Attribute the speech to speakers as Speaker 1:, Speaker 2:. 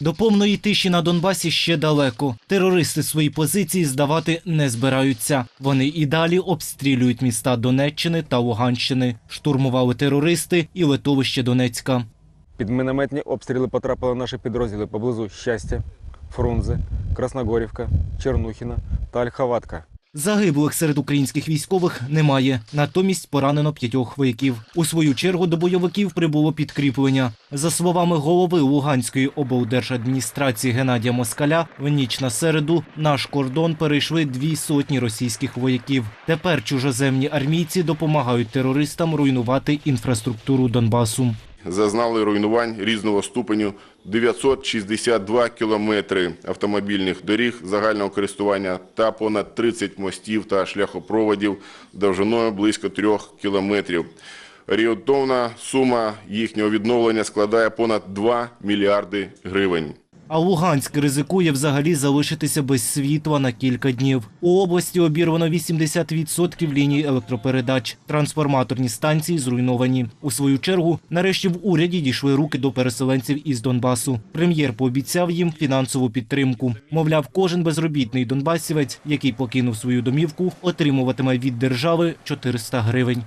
Speaker 1: До повної тиші на Донбасі ще далеко. Терористи свої позиції здавати не збираються. Вони і далі обстрілюють міста Донеччини та Луганщини. Штурмували терористи і литовище Донецька.
Speaker 2: Під мінометні обстріли потрапили наші підрозділи поблизу Щастя, Фрунзе, Красногорівка, Чернухіна та Ольховатка.
Speaker 1: Загиблих серед українських військових немає. Натомість поранено п'ятьох вояків. У свою чергу до бойовиків прибуло підкріплення. За словами голови Луганської облдержадміністрації Геннадія Москаля, в ніч на середу наш кордон перейшли дві сотні російських вояків. Тепер чужоземні армійці допомагають терористам руйнувати інфраструктуру Донбасу.
Speaker 3: Зазнали руйнувань різного ступеню 962 кілометри автомобільних доріг загального користування та понад 30 мостів та шляхопроводів довжиною близько 3 кілометрів. Орієнтовна сума їхнього відновлення складає понад 2 мільярди гривень.
Speaker 1: А Луганськ ризикує взагалі залишитися без світла на кілька днів. У області обірвано 80% ліній електропередач. Трансформаторні станції зруйновані. У свою чергу, нарешті в уряді дійшли руки до переселенців із Донбасу. Прем'єр пообіцяв їм фінансову підтримку. Мовляв, кожен безробітний донбасівець, який покинув свою домівку, отримуватиме від держави 400 гривень.